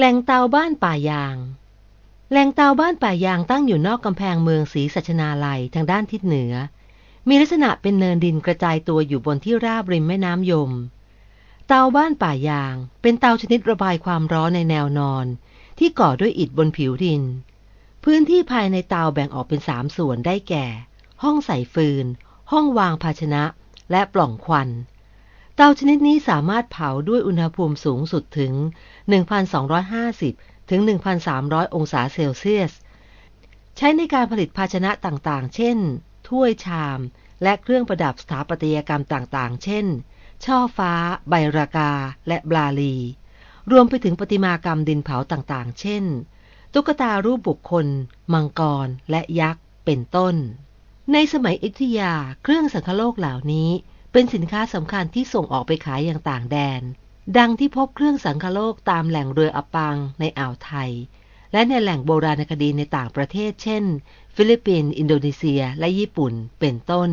แหล่งเตาบ้านป่ายาง แหล่งเตาบ้านป่ายางตั้งอยู่นอกกำแพงเมืองศรีสัชนาลัยทางด้านทิศเหนือ มีลักษณะเป็นเนินดินกระจายตัวอยู่บนที่ราบริมแม่น้ำยม เตาบ้านป่ายาง เป็นเตาชนิดระบายความร้อนในแนวนอน ที่ก่อด้วยอิฐบนผิวดิน พื้นที่ภายในเตาแบ่งออกเป็นสามส่วนได้แก่ ห้องใส่ฟืน ห้องวางภาชนะ และปล่องควัน เตาชนิดนี้สามารถเผาด้วยอุณหภูมิสูงสุดถึง 1,250 ถึง 1,300 องศาเซลเซียส ใช้ในการผลิตภาชนะต่างๆ เช่น ถ้วยชาม และเครื่องประดับสถาปัตยกรรมต่างๆ เช่น ช่อฟ้า ใบรากา และบลาลี รวมไปถึงประติมากรรมดินเผาต่างๆ เช่น ตุ๊กตารูปบุคคล มังกร และยักษ์ เป็นต้น ในสมัยอยุธยา เครื่องสังคโลกเหล่านี้ เป็นสินค้าสำคัญที่ส่งออกไปขายอย่างต่างแดน ดังที่พบเครื่องสังคโลกตามแหล่งเรืออปังในอ่าวไทย และในแหล่งโบราณคดีในต่างประเทศ เช่น ฟิลิปปินส์อินโดนีเซีย และญี่ปุ่นเป็นต้น